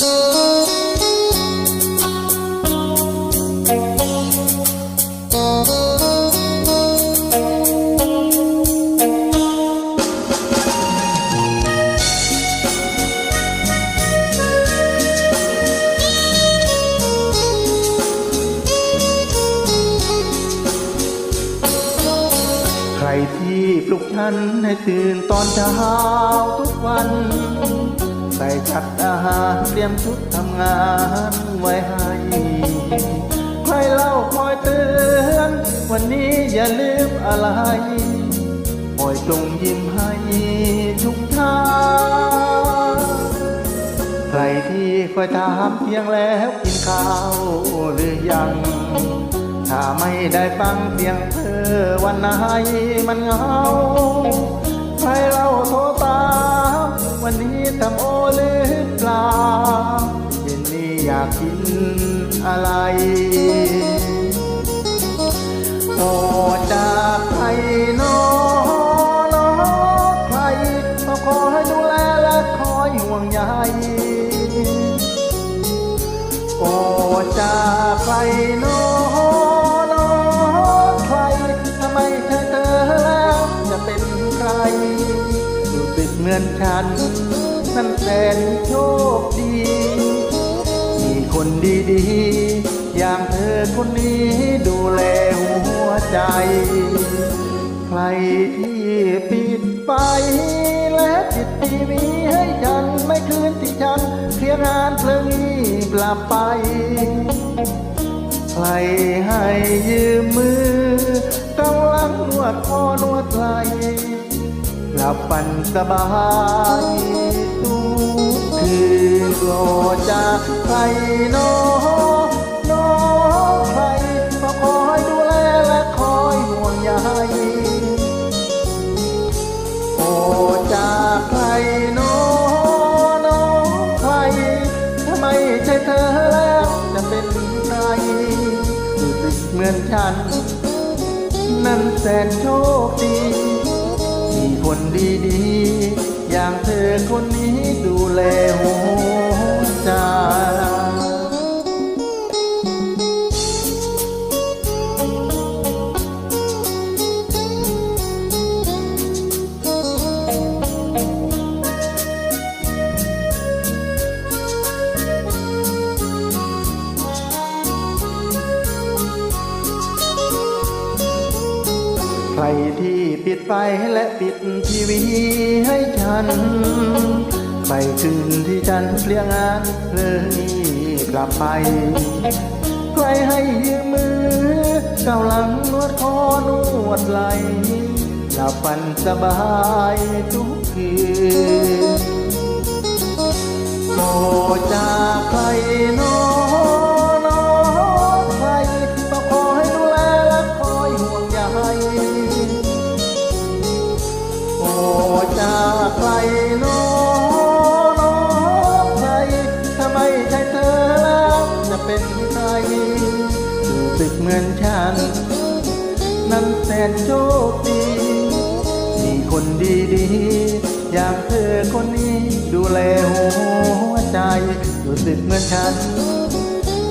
ใครที่ปลุกฉันให้ตื่นตอนเช้าทุกวัน ส่จัดอาหารเตรียมชุดทำงานไว้ให้ใครเล่าคอยเตือน วันนี้อย่าลืมอะไรคอยจงยิ้มให้ทุกท่าใครที่คอยถามเพียงแล้วกินข้าวหรือยัง ถ้าไม่ได้ฟังเสียงเธอวันไหนมันเหงาใครเราโทร โอหรือเปล่าเย็นนี้อยากกินอะไรโอจากใครน้อน้อใครก็ขอให้ดูแลและคอยห่วงใยโอจากใครน้อน้อใครทำไมใช่เธอแล้วจะเป็นใครรู้สึกเหมือนฉัน แสนโชคดี มีคนดีๆ อย่างเธอคนนี้ดูแลหัวใจ ใครที่ปิดไป และปิดทีวีให้ฉันไม่คืนที่ฉันเคลียร์งานเพลิงนี้กลับไป ใครให้ยืมมือกำลังนวดคอนวดไหล หลับฝันสบายทุกคืนก็จะใครหนอหนอใครก็คอยดูแลและคอยห่วงใยโอจากใครหนอหนอใครทำไมใช่เธอแล้วจะเป็นใครรู้สึกเหมือนฉัน นั้นแสนโชคดี คนดีๆ อย่างเธอคนนี้ดูแลหัว รที่ปิดไฟและปิดทีวีให้ฉัน ไปคืนที่ฉันเพลียงงานเลยกลับไป ใครให้ยืมมือก้าวหลังนวดคอนวดไหลหลับฝันสบายทุกคืนโอจา นั้นแสนโชคดี มีคนดีๆอย่างเธอคนนี้ดูแลหัวใจ รู้สึกเหมือนฉัน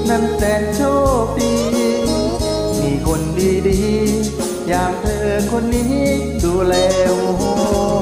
นั้นแสนโชคดี มีคนดีๆอย่างเธอคนนี้ดูแลหัว